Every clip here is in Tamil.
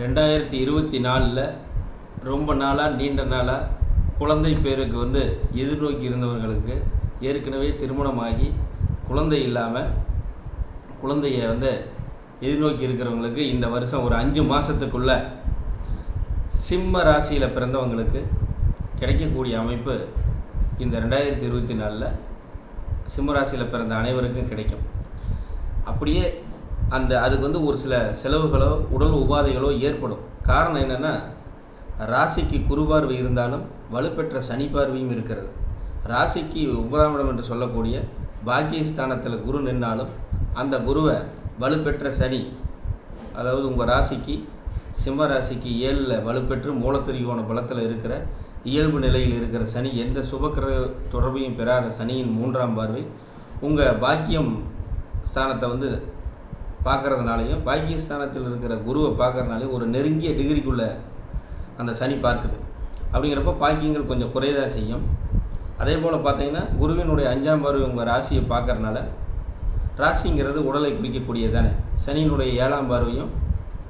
ரெண்டாயிரத்தி இருபத்தி நாலில் ரொம்ப நாளாக நீண்ட நாளாக குழந்தை பேருக்கு வந்து எதிர்நோக்கி இருந்தவர்களுக்கு ஏற்கனவே திருமணமாகி குழந்தை இல்லாமல் குழந்தைய வந்து எதிர்நோக்கி இருக்கிறவங்களுக்கு இந்த வருஷம் ஒரு அஞ்சு மாதத்துக்குள்ள சிம்ம ராசியில் பிறந்தவங்களுக்கு கிடைக்கக்கூடிய அமைப்பு இந்த ரெண்டாயிரத்தி இருபத்தி நாலில் சிம்ம ராசியில் பிறந்த அனைவருக்கும் கிடைக்கும். அப்படியே அந்த அதுக்கு வந்து ஒரு சில செலவுகளோ உடல் உபாதைகளோ ஏற்படும். காரணம் என்னென்னா ராசிக்கு குருபார்வை இருந்தாலும் வலுப்பெற்ற சனி பார்வையும் இருக்கிறது. ராசிக்கு ஒன்பதாம் இடம் என்று சொல்லக்கூடிய பாக்கியஸ்தானத்தில் குரு நின்னாலும் அந்த குருவை வலுப்பெற்ற சனி அதாவது உங்கள் ராசிக்கு சிம்ம ராசிக்கு ஏழில் வலுப்பெற்று மூலத்திரிகோண பலத்தில் இருக்கிற இயல்பு நிலையில் இருக்கிற சனி எந்த சுபக்கிர தொடர்பையும் பெறாத சனியின் மூன்றாம் பார்வை உங்கள் பாக்கியம் ஸ்தானத்தை வந்து பார்க்குறதுனாலையும் பாக்கியஸ்தானத்தில் இருக்கிற குருவை பார்க்குறதுனாலையும் ஒரு நெருங்கிய டிகிரிக்குள்ளே அந்த சனி பார்க்குது. அப்படிங்கிறப்ப பாக்கியங்கள் கொஞ்சம் குறையதான் செய்யும். அதே போல் பார்த்தீங்கன்னா குருவினுடைய அஞ்சாம் பார்வை உங்கள் ராசியை பார்க்கறனால ராசிங்கிறது உடலை குறிக்கக்கூடியது தானே சனியினுடைய ஏழாம் பார்வையும்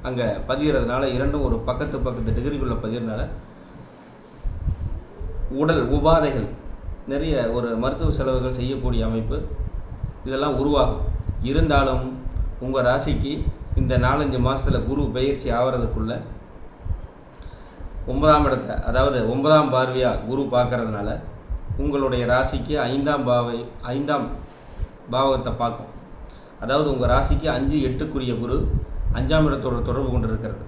அங்கே பதிகிறதுனால இரண்டும் ஒரு பக்கத்து பக்கத்து டிகிரிக்குள்ளே பதிகிறனால உடல் உபாதைகள் நிறைய ஒரு மருத்துவ செலவுகள் செய்யக்கூடிய அமைப்பு இதெல்லாம் உருவாகும். இருந்தாலும் உங்கள் ராசிக்கு இந்த நாலஞ்சு மாதத்தில் குரு பயிற்சி ஆகிறதுக்குள்ள ஒன்பதாம் இடத்தை அதாவது ஒன்பதாம் பார்வையாக குரு பார்க்கறதுனால உங்களுடைய ராசிக்கு ஐந்தாம் பாவை ஐந்தாம் பாவகத்தை பார்க்கும். அதாவது உங்கள் ராசிக்கு அஞ்சு எட்டுக்குரிய குரு அஞ்சாம் இடத்தோட தொடர்பு கொண்டு இருக்கிறது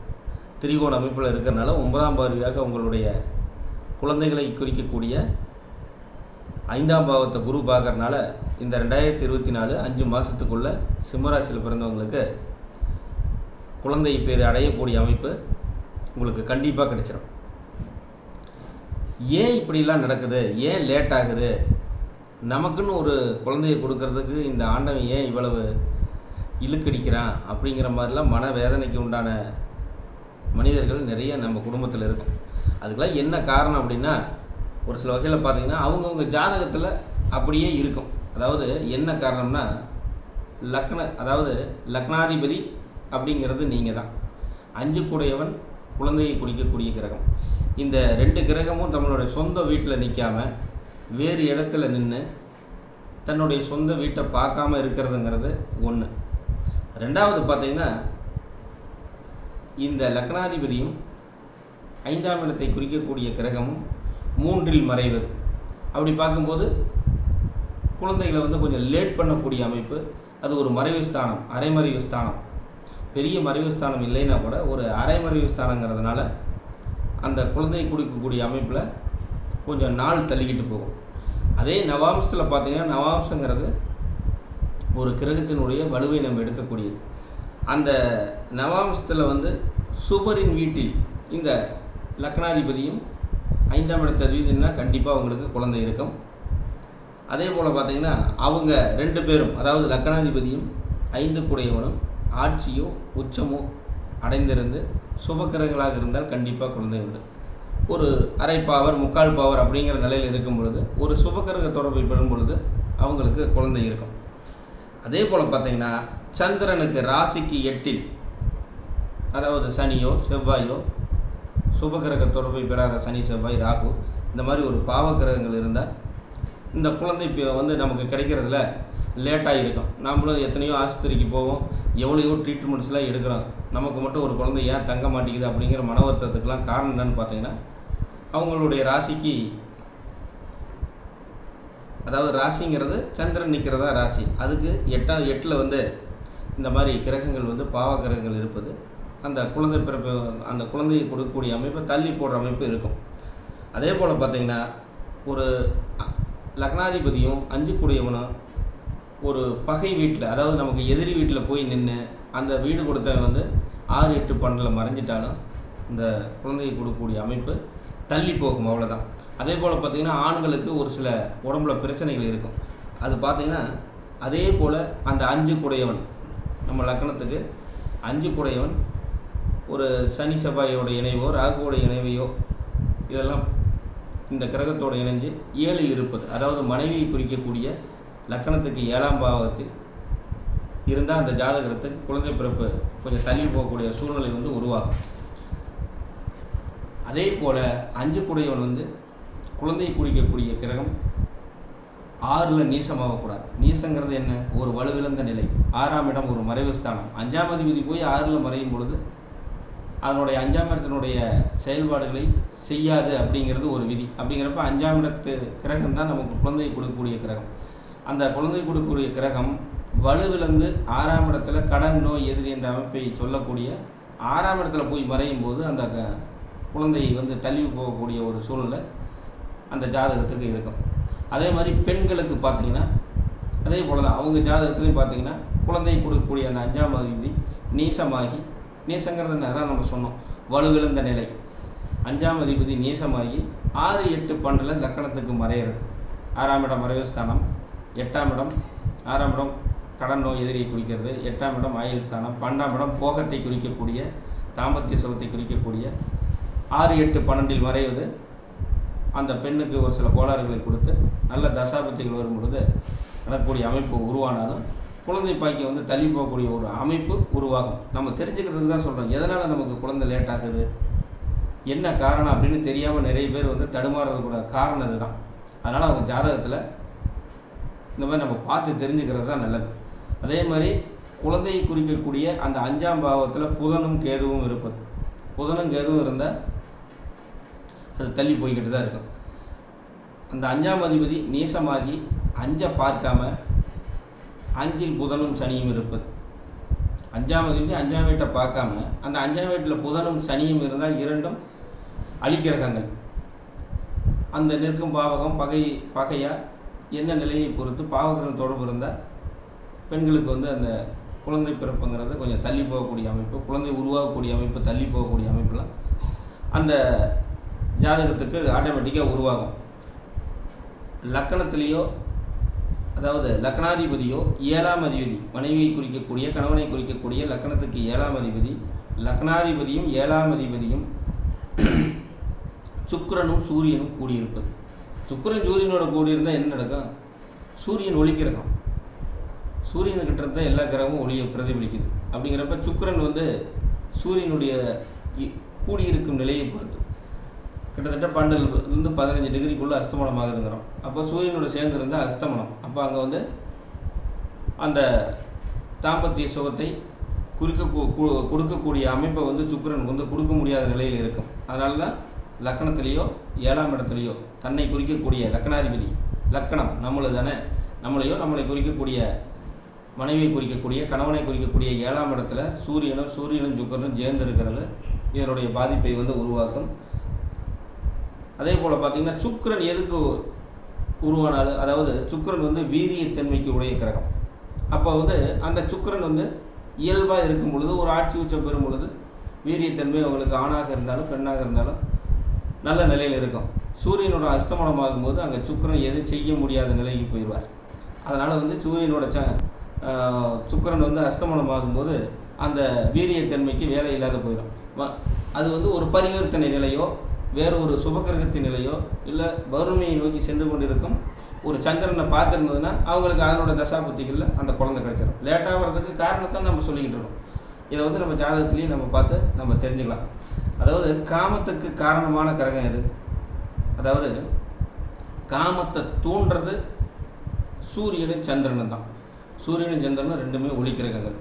திரிகோண அமைப்பில் இருக்கிறனால ஒன்பதாம் பார்வையாக உங்களுடைய குழந்தைகளை குறிக்கக்கூடிய ஐந்தாம் பாவத்தை குரு பார்க்கறனால இந்த ரெண்டாயிரத்தி இருபத்தி நாலு அஞ்சு மாதத்துக்குள்ளே சிம்மராசியில் பிறந்தவங்களுக்கு குழந்தை பேர் அடையக்கூடிய அமைப்பு உங்களுக்கு கண்டிப்பாக கிடைச்சிடும் ஏன் இப்படிலாம் நடக்குது? ஏன் லேட் ஆகுது? நமக்குன்னு ஒரு குழந்தைய கொடுக்கறதுக்கு இந்த ஆண்டவன் ஏன் இவ்வளவு இழுக்கடிக்கிறான் அப்படிங்கிற மாதிரிலாம் மன வேதனைக்கு உண்டான மனிதர்கள் நிறைய நம்ம குடும்பத்தில் இருக்கும். அதுக்கெல்லாம் என்ன காரணம் அப்படின்னா ஒரு சில வகையில் பார்த்தீங்கன்னா அவங்கவுங்க ஜாதகத்தில் அப்படியே இருக்கும். அதாவது என்ன காரணம்னா லக்ன அதாவது லக்னாதிபதி அப்படிங்கிறது நீங்கள் தான் அஞ்சு கூடையவன் குழந்தையை குறிக்கக்கூடிய கிரகம். இந்த ரெண்டு கிரகமும் தங்களுடைய சொந்த வீட்டில் நிற்காம வேறு இடத்துல நின்று தன்னுடைய சொந்த வீட்டை பார்க்காம இருக்கிறதுங்கிறது ஒன்று ரெண்டாவது பார்த்தீங்கன்னா இந்த லக்னாதிபதியும் ஐந்தாம் இடத்தை குறிக்கக்கூடிய கிரகமும் மூன்றில் மறைவது. அப்படி பார்க்கும்போது குழந்தைகளை வந்து கொஞ்சம் லேட் பண்ணக்கூடிய அமைப்பு அது ஒரு மறைவு ஸ்தானம் அரைமறைவு ஸ்தானம். பெரிய மறைவு ஸ்தானம் இல்லைன்னா கூட ஒரு அரைமறைவு ஸ்தானங்கிறதுனால அந்த குழந்தையை கொடுக்கக்கூடிய அமைப்பில் கொஞ்சம் நாள் தள்ளிக்கிட்டு போகும். அதே நவாம்சத்தில் பார்த்தீங்கன்னா நவாம்சங்கிறது ஒரு கிரகத்தினுடைய வலுவை நம்ம எடுக்கக்கூடியது. அந்த நவாம்சத்தில் வந்து சுபரின் வீட்டில் இந்த லக்னாதிபதியும் ஐந்தாம் இடத்த அதிபதினா கண்டிப்பாக அவங்களுக்கு குழந்தை இருக்கும். அதே போல் பார்த்தீங்கன்னா அவங்க ரெண்டு பேரும் அதாவது லக்னாதிபதியும் ஐந்து குடையவனும் ஆட்சியோ உச்சமோ அடைந்திருந்து சுபக்கரங்களாக இருந்தால் கண்டிப்பாக குழந்தை உண்டு. ஒரு அரை பாவர் முக்கால் பாவர் அப்படிங்கிற நிலையில் இருக்கும் பொழுது ஒரு சுபக்கரக தொடர்பை பெறும் பொழுது அவங்களுக்கு குழந்தை இருக்கும். அதே போல் பார்த்தீங்கன்னா சந்திரனுக்கு ராசிக்கு எட்டில் அதாவது சனியோ செவ்வாயோ சுபகிரக தொடர்பை பெறாத சனி செவ்வாய் ராகு இந்த மாதிரி ஒரு பாவ கிரகங்கள் இருந்தால் இந்த குழந்தை வந்து நமக்கு கிடைக்கிறதுல லேட்டாக இருக்கும் நாமளும் எத்தனையோ ஆஸ்பத்திரிக்கு போவோம் எவ்வளையோ ட்ரீட்மெண்ட்ஸ்லாம் எடுக்கிறோம். நமக்கு மட்டும் ஒரு குழந்தை ஏன் தங்க மாட்டேங்குது அப்படிங்கிற மன வருத்தத்துக்கெலாம் காரணம் என்னன்னு பார்த்தீங்கன்னா அவங்களுடைய ராசிக்கு அதாவது ராசிங்கிறது சந்திரன் நிற்கிறதா ராசி. அதுக்கு எட்டாம் எட்டில் வந்து இந்த மாதிரி கிரகங்கள் வந்து பாவ கிரகங்கள் இருப்பது அந்த குழந்தை பிறப்பு அந்த குழந்தையை கொடுக்கக்கூடிய அமைப்பை தள்ளி போடுற அமைப்பு இருக்கும். அதே போல் பார்த்தீங்கன்னா ஒரு லக்னாதிபதியும் அஞ்சு கூடியவனும் ஒரு பகை வீட்டில் அதாவது நமக்கு எதிரி வீட்டில் போய் நின்று அந்த வீடு கொடுத்தவன் வந்து ஆறு எட்டு பன்னெண்டில் மறைஞ்சிட்டாலும் இந்த குழந்தையை கொடுக்கக்கூடிய அமைப்பு தள்ளி போகும் அவ்வளோதான் அதே போல் பார்த்திங்கன்னா ஆண்களுக்கு ஒரு சில உடம்புல பிரச்சனைகள் இருக்கும். அது பார்த்திங்கன்னா அதே போல் அந்த அஞ்சு குடையவன் நம்ம லக்னத்துக்கு அஞ்சு குடையவன் ஒரு சனி செவ்வாயோட இணைவோ ராகுவோட இணைவையோ இதெல்லாம் இந்த கிரகத்தோடு இணைஞ்சு ஏழில் இருப்பது அதாவது மனைவியை குறிக்கக்கூடிய லக்கணத்துக்கு ஏழாம் பாவத்தில் இருந்தால் அந்த ஜாதகத்துக்கு குழந்தை பிறப்பு கொஞ்சம் தள்ளி போகக்கூடிய சூழ்நிலை வந்து உருவாகும். அதே போல் அஞ்சு குடையவன் வந்து குழந்தையை குறிக்கக்கூடிய கிரகம் ஆறில் நீசமாகக்கூடாது. நீசங்கிறது என்ன? ஒரு வலுவிழந்த நிலை. ஆறாம் இடம் ஒரு மறைவு ஸ்தானம். அஞ்சாம் அதிபதி போய் ஆறில் மறையும் பொழுது அதனுடைய அஞ்சாம் இடத்தினுடைய செயல்பாடுகளை செய்யாது அப்படிங்கிறது ஒரு விதி. அப்படிங்கிறப்ப அஞ்சாம் இடத்து கிரகம் தான் நமக்கு குழந்தை கொடுக்கக்கூடிய கிரகம். அந்த குழந்தை கொடுக்கக்கூடிய கிரகம் வலுவிழந்து ஆறாம் இடத்துல கடன் நோய் எதிரி என்ற அமைப்பை சொல்லக்கூடிய ஆறாம் இடத்துல போய் மறையும் போது அந்த குழந்தை வந்து தள்ளி போகக்கூடிய ஒரு சூழ்நிலை அந்த ஜாதகத்துக்கு இருக்கும். அதே மாதிரி பெண்களுக்கு பார்த்தீங்கன்னா அதே போல் தான் அவங்க ஜாதகத்துலேயும் பார்த்தீங்கன்னா குழந்தை கொடுக்கக்கூடிய அந்த அஞ்சாம் அதிபதி நீசமாகி நேசங்கிறது என்ன? அதான் நம்ம சொன்னோம் வலுவிழந்த நிலை அஞ்சாம் அதிபதி நீசமாகி ஆறு எட்டு பன்னெண்டில் லக்கணத்துக்கு மறையிறது ஆறாம் இடம் மறைவு ஸ்தானம் எட்டாம் இடம் ஆறாம் இடம் கடன் நோய் எதிரியை குறிக்கிறது எட்டாம் இடம் ஆயுள் ஸ்தானம் பன்னெண்டாம் இடம் போகத்தை குறிக்கக்கூடிய தாம்பத்திய சுகத்தை குறிக்கக்கூடிய ஆறு எட்டு பன்னெண்டில் மறைவது அந்த பெண்ணுக்கு ஒரு சில கோளாறுகளை கொடுத்து நல்ல தசாபத்திகள் வரும் பொழுது நடக்கக்கூடிய அமைப்பு உருவானாலும் குழந்தை பாக்கியம் வந்து தள்ளி போகக்கூடிய ஒரு அமைப்பு உருவாகும். நம்ம தெரிஞ்சுக்கிறதுக்கு தான் சொல்கிறோம் எதனால் நமக்கு குழந்தை லேட் ஆகுது? என்ன காரணம் அப்படின்னு தெரியாமல் நிறைய பேர் வந்து தடுமாறது கூட காரணம் இதுதான் அதனால் அவங்க ஜாதகத்தில் இந்த மாதிரி நம்ம பார்த்து தெரிஞ்சுக்கிறது தான் நல்லது. அதே மாதிரி குழந்தையை குறிக்கக்கூடிய அந்த அஞ்சாம் பாவத்தில் புதனும் கேதுவும் இருப்பது. புதனும் கேதுவும் இருந்தால் அது தள்ளி போய்கிட்டு தான் இருக்கும். அந்த அஞ்சாம் அதிபதி நீசமாகி அஞ்சை பார்க்காம அஞ்சில் புதனும் சனியும் இருப்பது. அஞ்சாம் அதிபதி அஞ்சாம் வீட்டை பார்க்காம அந்த அஞ்சாம் வீட்டில் புதனும் சனியும் இருந்தால் இரண்டும் அழிக்கிரகங்கள். அந்த நிற்கும் பாவகம் பகை பகையா? என்ன நிலையை பொறுத்து பாவகிரகம் தொடர்பு இருந்தால் பெண்களுக்கு வந்து அந்த குழந்தை பிறப்புங்கிறது கொஞ்சம் தள்ளி போகக்கூடிய அமைப்பு குழந்தை உருவாகக்கூடிய அமைப்பு தள்ளி போகக்கூடிய அமைப்புலாம் அந்த ஜாதகத்துக்கு ஆட்டோமேட்டிக்காக உருவாகும். லக்கணத்துலேயோ அதாவது லக்னாதிபதியோ ஏழாம் அதிபதி மனைவியை குறிக்கக்கூடிய கணவனை குறிக்கக்கூடிய லக்கணத்துக்கு ஏழாம் அதிபதி லக்னாதிபதியும் ஏழாம் அதிபதியும் சுக்கரனும் சூரியனும் கூடியிருப்பது. சுக்கரன் சூரியனோட கூடியிருந்தால் என்ன நடக்கும்? சூரியன் ஒளிக்கிரகம் சூரியனுக்கிட்ட இருந்தால் எல்லா கிரகமும் ஒளியை பிரதிபலிக்குது. அப்படிங்கிறப்ப சுக்கரன் வந்து சூரியனுடைய கூடியிருக்கும் நிலையை பொறுத்து. கிட்டத்தட்ட பன்னெண்டுலேருந்து பதினஞ்சு டிகிரிக்குள்ளே அஸ்தமனம் ஆகுதுங்கிறோம் அப்போ சூரியனோட சேர்ந்து இருந்தால் அஸ்தமனம். அப்போ அங்கே வந்து அந்த தாம்பத்திய சுகத்தை குறிக்க கொடுக்கக்கூடிய அமைப்பை வந்து சுக்கிரன் வந்து கொடுக்க முடியாத நிலையில் இருக்கும். அதனால தான் லக்கணத்திலேயோ ஏழாம் இடத்துலையோ தன்னை குறிக்கக்கூடிய லக்கணாதிபதி லக்கணம் நம்மளது தானே நம்மளையோ நம்மளை குறிக்கக்கூடிய மனைவியை குறிக்கக்கூடிய கணவனை குறிக்கக்கூடிய ஏழாம் இடத்துல சூரியனும் சூரியனும் சுக்கிரனும் சேர்ந்து இருக்கிறது இதனுடைய பாதிப்பை வந்து உருவாக்கும். அதே போல் பார்த்தீங்கன்னா சுக்கிரன் எதுக்கு உருவானாலும் அதாவது சுக்கிரன் வந்து வீரியத்தன்மைக்கு உடைய கிரகம். அப்போ வந்து அந்த சுக்கிரன் வந்து இயல்பாக இருக்கும் பொழுது ஒரு ஆட்சி உச்சம் பெறும் பொழுது வீரியத்தன்மை அவங்களுக்கு ஆணாக இருந்தாலும் பெண்ணாக இருந்தாலும் நல்ல நிலையில் இருக்கும். சூரியனோட அஸ்தமனம் ஆகும்போது அங்கே சுக்கிரன் எதுவும் செய்ய முடியாத நிலைக்கு போயிடுவார். அதனால் வந்து சூரியனோட ச சுக்கரன் சுக்கிரன் வந்து அஸ்தமனம் ஆகும்போது அந்த வீரியத்தன்மைக்கு வேலை இல்லாத போயிடும். அது வந்து ஒரு பரிவர்த்தனை நிலையோ வேறு ஒரு சுபகிரகத்தின் நிலையோ இல்லை வறுமையை நோக்கி சென்று கொண்டிருக்கும் ஒரு சந்திரனை பார்த்துருந்ததுன்னா அவங்களுக்கு அதனோட தசாபுத்திகளில் அந்த குழந்தை கிடைச்சிடும் லேட்டாக வர்றதுக்கு காரணத்தை நம்ம சொல்லிக்கிட்டு இருக்கோம். இதை வந்து நம்ம ஜாதகத்துலேயும் நம்ம பார்த்து நம்ம தெரிஞ்சுக்கலாம். அதாவது காமத்துக்கு காரணமான கிரகம் எது? அதாவது காமத்தை தூண்டுறது சூரியனும் சந்திரனும் தான். சூரியனும் சந்திரனும் ரெண்டுமே ஒளி கிரகங்கள்.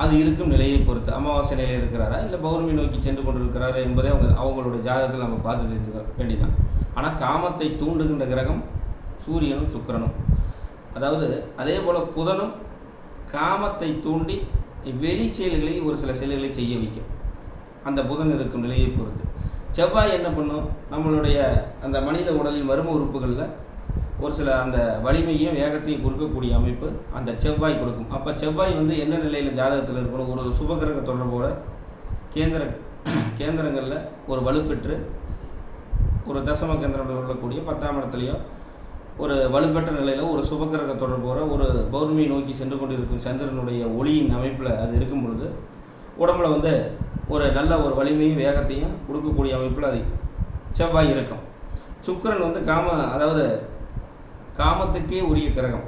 அது இருக்கும் நிலையை பொறுத்து. அமாவாசை நிலையில் இருக்கிறாரா? இல்லை பௌர்ணமி நோக்கி சென்று கொண்டு இருக்கிறாரா என்பதை அவங்க அவங்களுடைய ஜாதகத்தில் நம்ம பார்த்து தெரிஞ்சுக்க வேண்டியதான் ஆனால் காமத்தை தூண்டுகின்ற கிரகம் சூரியனும் சுக்கிரனும். அதாவது அதே போல் புதனும் காமத்தை தூண்டி வெளி செயல்களை ஒரு சில செயல்களை செய்ய வைக்கும். அந்த புதன் இருக்கும் நிலையை பொறுத்து. செவ்வாய் என்ன பண்ணும்? நம்மளுடைய அந்த மனித உடலின் மர்ம உறுப்புகளில் ஒரு சில அந்த வலிமையும் வேகத்தையும் கொடுக்கக்கூடிய அமைப்பு அந்த செவ்வாய் கொடுக்கும். அப்போ செவ்வாய் வந்து என்ன நிலையில் ஜாதகத்தில் இருக்கணும்? ஒரு சுபகிரக தொடர்போட கேந்திர கேந்திரங்களில் ஒரு வலுப்பெற்று ஒரு தசம கேந்திரம் சொல்லக்கூடிய பத்தாம் இடத்துலையோ ஒரு வலுப்பெற்ற நிலையில் ஒரு சுபகிரக தொடர்போட ஒரு பௌர்மியை நோக்கி சென்று கொண்டிருக்கும் சந்திரனுடைய ஒளியின் அமைப்பில் அது இருக்கும் பொழுது உடம்புல வந்து ஒரு நல்ல ஒரு வலிமையும் வேகத்தையும் கொடுக்கக்கூடிய அமைப்பில் அது செவ்வாய் இருக்கும். சுக்கரன் வந்து காம அதாவது காமத்துக்கே உரிய கிரகம்.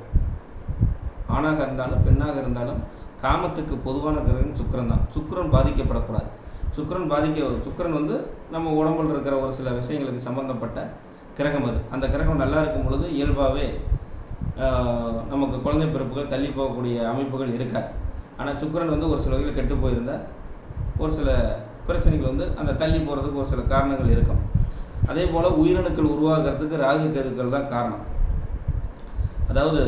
ஆணாக இருந்தாலும் பெண்ணாக இருந்தாலும் காமத்துக்கு பொதுவான கிரகம் சுக்கரன் தான் சுக்கரன் பாதிக்கப்படக்கூடாது. சுக்கிரன் பாதிக்க சுக்கிரன் வந்து நம்ம உடம்புல இருக்கிற ஒரு சில விஷயங்களுக்கு சம்மந்தப்பட்ட கிரகம் அது. அந்த கிரகம் நல்லா இருக்கும் பொழுது இயல்பாகவே நமக்கு குழந்தை பிறப்புகள் தள்ளி போகக்கூடிய அமைப்புகள் இருக்காது. ஆனால் சுக்கிரன் வந்து ஒரு சில வகையில் கெட்டு போயிருந்தால் ஒரு சில பிரச்சனைகள் வந்து அந்த தள்ளி போகிறதுக்கு ஒரு சில காரணங்கள் இருக்கும். அதே போல் உயிரணுக்கள் உருவாகிறதுக்கு ராகு கேதுக்கள் தான் காரணம். அதாவது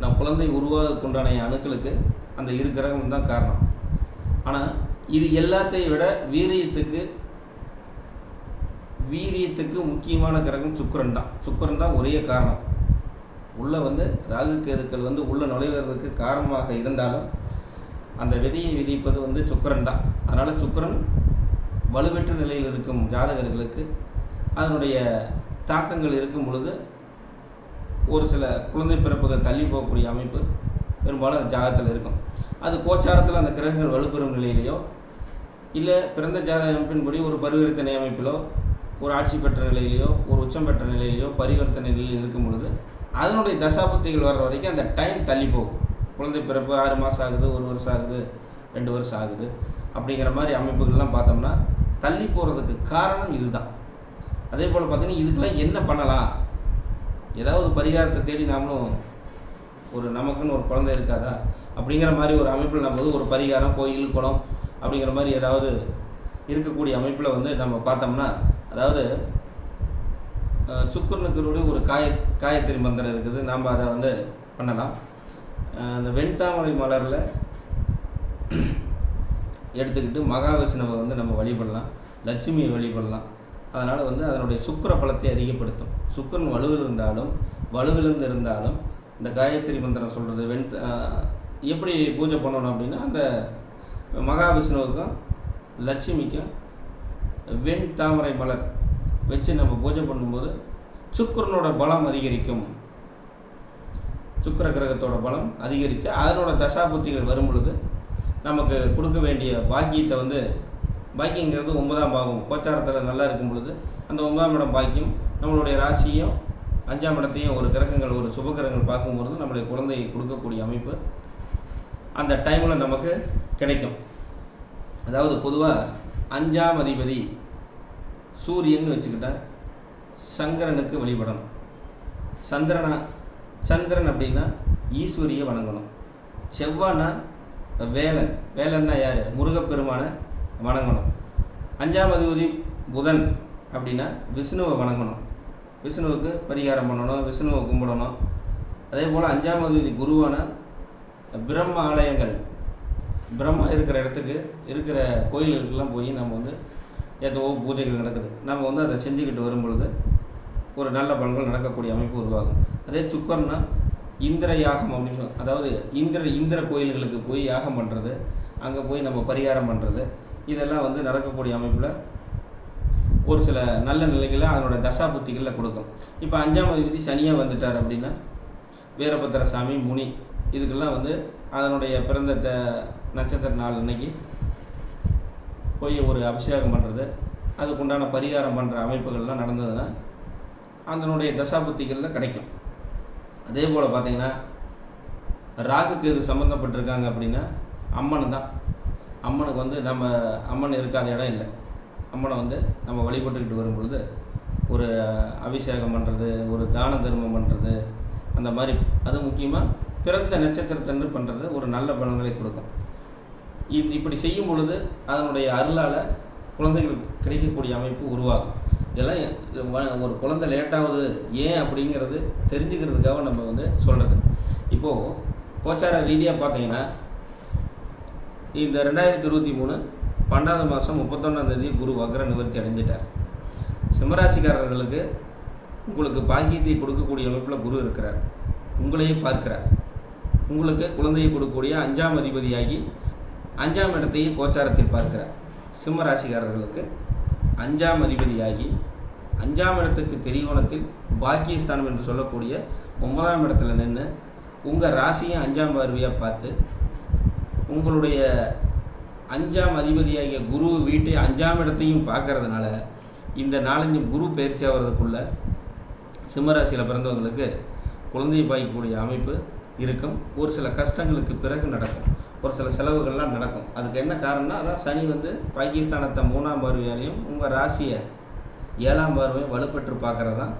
நான் குழந்தை உருவாகக்குண்டான அணுக்களுக்கு அந்த இரு கிரகம் தான் காரணம். ஆனால் இது எல்லாத்தையும் விட வீரியத்துக்கு வீரியத்துக்கு முக்கியமான கிரகம் சுக்கிரன் தான். சுக்கிரன் தான் ஒரே காரணம். உள்ளே வந்து ராகு கேதுக்கள் வந்து உள்ளே நுழைவதற்கு காரணமாக இருந்தாலும் அந்த விதியை விதிப்பது வந்து சுக்கிரன் தான். அதனால் சுக்கிரன் வலுவற்ற நிலையில் இருக்கும் ஜாதகர்களுக்கு அதனுடைய தாக்கங்கள் இருக்கும் பொழுது ஒரு சில குழந்தை பிறப்புகள் தள்ளி போகக்கூடிய அமைப்பு பெரும்பாலும் அந்த ஜாதகத்தில் இருக்கும். அது கோச்சாரத்தில் அந்த கிரகங்கள் வலுப்பெறும் நிலையிலையோ இல்லை பிறந்த ஜாதக அமைப்பின்படி ஒரு பரிவர்த்தனை அமைப்பிலோ ஒரு ஆட்சி பெற்ற நிலையிலையோ ஒரு உச்சம் பெற்ற நிலையிலையோ பரிவர்த்தனை நிலையில் இருக்கும் பொழுது அதனுடைய தசாபத்திகள் வர்ற வரைக்கும் அந்த டைம் தள்ளி போகும். குழந்தை பிறப்பு ஆறு மாதம் ஆகுது ஒரு வருஷம் ஆகுது ரெண்டு வருஷம் ஆகுது அப்படிங்கிற மாதிரி அமைப்புகள்லாம் பார்த்தோம்னா தள்ளி போகிறதுக்கு காரணம் இதுதான். அதே போல் பார்த்தீங்கன்னா இதுக்கெல்லாம் என்ன பண்ணலாம்? ஏதாவது பரிகாரத்தை தேடி நாமளும் ஒரு நமக்குன்னு ஒரு குழந்தை இருக்காதா? அப்படிங்கிற மாதிரி ஒரு அமைப்பில் நம்ம வந்து ஒரு பரிகாரம் கோயில் குளம் அப்படிங்கிற மாதிரி ஏதாவது இருக்கக்கூடிய அமைப்பில் வந்து நம்ம பார்த்தோம்னா அதாவது அஹ், ஒரு காய காயத்திரி மந்திரம் இருக்குது. நாம் அதை வந்து பண்ணலாம். அந்த வெண்தாமரை மலரில் எடுத்துக்கிட்டு மகாவிஷ்ணுவை வந்து நம்ம வழிபடலாம். லட்சுமியை வழிபடலாம். அதனால் வந்து அதனுடைய சுக்கிர பலத்தை அதிகப்படுத்தும். சுக்கிரன் வலுவில் இருந்தாலும் வலுவிலிருந்து இருந்தாலும் இந்த காயத்ரி மந்திரம் சொல்கிறது வெண் எப்படி பூஜை பண்ணணும் அப்படின்னா அந்த மகாவிஷ்ணுவுக்கும் லட்சுமிக்கும் வெண் தாமரை மலர் வச்சு நம்ம பூஜை பண்ணும்போது சுக்கரனோட பலம் அதிகரிக்கும். சுக்கிர கிரகத்தோட பலம் அதிகரித்து அதனோட தசாபுத்திகள் வரும் பொழுது நமக்கு கொடுக்க வேண்டிய பாக்கியத்தை வந்து பாக்கியங்கிறது ஒன்பதாம் பாகம். கோச்சாரத்தில் நல்லா இருக்கும் பொழுது அந்த ஒன்பதாம் இடம் பாக்கியம் நம்மளுடைய ராசியும் அஞ்சாம் இடத்தையும் ஒரு கிரகங்கள் ஒரு சுபகிரகங்கள் பார்க்கும்பொழுது நம்மளுடைய குழந்தையை கொடுக்கக்கூடிய அமைப்பு அந்த டைமில் நமக்கு கிடைக்கும். அதாவது பொதுவாக அஞ்சாம் அதிபதி சூரியன் வச்சுக்கிட்டேன் சங்கரனுக்கு வழிபடணும். சந்திரனா சந்திரன் அப்படின்னா ஈஸ்வரியை வணங்கணும். செவ்வானா வேலன். வேலன்னா யார்? முருகப்பெருமானை வணங்கணும். அஞ்சாம் அதிபதி புதன் அப்படின்னா விஷ்ணுவை வணங்கணும். விஷ்ணுவுக்கு பரிகாரம் பண்ணணும் விஷ்ணுவை கும்பிடணும். அதே போல் அஞ்சாம் அதிபதி குருவான பிரம்ம ஆலயங்கள் பிரம்மா இருக்கிற இடத்துக்கு இருக்கிற கோயில்களுக்கெல்லாம் போய் நம்ம வந்து ஏதோ பூஜைகள் நடக்குது. நம்ம வந்து அதை செஞ்சுக்கிட்டு வரும் பொழுது ஒரு நல்ல பலன்கள் நடக்கக்கூடிய அமைப்பு உருவாகும். அதே சுக்கர்னா இந்திர யாகம் அப்படின்னு அதாவது இந்திர இந்திர கோயில்களுக்கு போய் யாகம் பண்ணுறது அங்கே போய் நம்ம பரிகாரம் பண்ணுறது இதெல்லாம் வந்து நடக்கக்கூடிய அமைப்பில் ஒரு சில நல்ல நிலைகளை அதனோட தசா புத்திகளில் கொடுக்கும். இப்போ அஞ்சாம் அதிபதி சனியாக வந்துட்டார் அப்படின்னா வீரபத்திர சாமி முனி இதுக்கெல்லாம் வந்து அதனுடைய பிறந்த த நட்சத்திர நாள் அன்னைக்கு போய் ஒரு அபிஷேகம் பண்ணுறது அதுக்குண்டான பரிகாரம் பண்ணுற அமைப்புகள்லாம் நடந்ததுன்னா அதனுடைய தசாபுத்திகளில் கிடைக்கும். அதே போல் பார்த்தீங்கன்னா ராகுக்கு இது சம்மந்தப்பட்டிருக்காங்க அப்படின்னா அம்மன் தான். அம்மனுக்கு வந்து நம்ம அம்மன் இருக்காத இடம் இல்லை. அம்மனை வந்து நம்ம வழிபட்டுக்கிட்டு வரும்பொழுது ஒரு அபிஷேகம் பண்ணுறது ஒரு தான தர்மம் பண்ணுறது அந்த மாதிரி அது முக்கியமாக பிறந்த நட்சத்திரத்தன்று பண்ணுறது ஒரு நல்ல பலன்களை கொடுக்கும். இது இப்படி செய்யும் பொழுது அதனுடைய அருளால் குழந்தைகள் கிடைக்கக்கூடிய அமைப்பு உருவாகும். இதெல்லாம் ஒரு குழந்தை லேட்டாகுது ஏன் அப்படிங்கிறது தெரிஞ்சுக்கிறதுக்காக நம்ம வந்து சொல்கிறது இப்போது கோச்சார ரீதியாக பார்த்தீங்கன்னா இந்த ரெண்டாயிரத்தி இருபத்தி மூணு பன்னெண்டாவது மாதம் முப்பத்தொன்னாம் தேதி குரு வக்ர நிவர்த்தி அடைஞ்சிட்டார் சிம்மராசிக்காரர்களுக்கு உங்களுக்கு பாக்கியத்தை கொடுக்கக்கூடிய அமைப்பில் குரு இருக்கிறார். உங்களையே பார்க்கிறார். உங்களுக்கு குழந்தையை கொடுக்கக்கூடிய அஞ்சாம் அதிபதியாகி அஞ்சாம் இடத்தையே கோச்சாரத்தில் பார்க்கிறார். சிம்மராசிக்காரர்களுக்கு அஞ்சாம் அதிபதியாகி அஞ்சாம் இடத்துக்கு திரிகோணத்தில் பாக்கியஸ்தானம் என்று சொல்லக்கூடிய ஒன்பதாம் இடத்துல நின்று உங்கள் ராசியும் அஞ்சாம் பார்வையாக பார்த்து உங்களுடைய அஞ்சாம் அதிபதியாகிய குரு வீட்டை அஞ்சாம் இடத்தையும் பார்க்கறதுனால இந்த நாலஞ்சு குரு பயிற்சி ஆகிறதுக்குள்ள சிம்மராசியில் பிறந்தவங்களுக்கு குழந்தை பாய்க்கக்கூடிய அமைப்பு இருக்கும். ஒரு சில கஷ்டங்களுக்கு பிறகு நடக்கும். ஒரு சில செலவுகள்லாம் நடக்கும். அதுக்கு என்ன காரணம்னா அதான் சனி வந்து பாகிஸ்தானத்தை மூணாம் பார்வையாலையும் உங்கள் ராசியை ஏழாம் பார்வையும் வலுப்பெற்று பார்க்குறது? தான்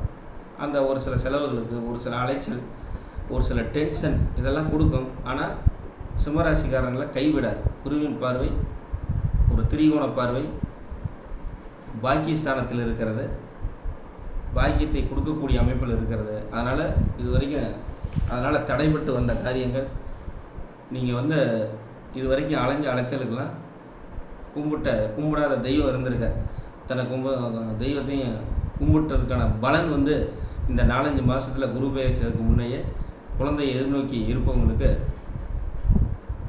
அந்த ஒரு சில செலவுகளுக்கு ஒரு சில அலைச்சல் ஒரு சில டென்ஷன் இதெல்லாம் கொடுக்கும். ஆனால் சிம்மராசிக்காரங்களை கைவிடாது. குருவின் பார்வை ஒரு திரிகோண பார்வை பாக்கியஸ்தானத்தில் இருக்கிறது. பாக்கியத்தை கொடுக்கக்கூடிய அமைப்பில் இருக்கிறது. அதனால் இது வரைக்கும் அதனால் தடைபட்டு வந்த காரியங்கள் நீங்கள் வந்து இது வரைக்கும் அலைஞ்ச அலைச்சலுக்கெல்லாம் கும்பிட்ட கும்பிடாத தெய்வம் இருந்திருக்க. தன்னை கும்ப தெய்வத்தையும் கும்பிட்டதுக்கான பலன் வந்து இந்த நாலஞ்சு மாதத்தில் குரு பெயர்ச்சதுக்கு முன்னையே குழந்தையை எதிர்நோக்கி இருப்பவங்களுக்கு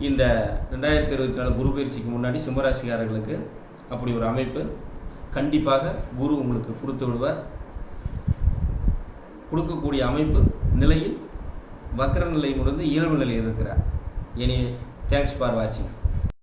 இந்த ரெண்டாயிரத்தி இருபத்தி நாலு குரு பயிற்சிக்கு முன்னாடி சிம்மராசிக்காரர்களுக்கு அப்படி ஒரு அமைப்பு. கண்டிப்பாக குரு உங்களுக்கு கொடுத்து விடுவார். கொடுக்கக்கூடிய அமைப்பு நிலையில் வக்கர நிலை முடிந்து இயல்பு நிலையில் இருக்கிறார். எனிவே தேங்க்ஸ் ஃபார் வாட்சிங்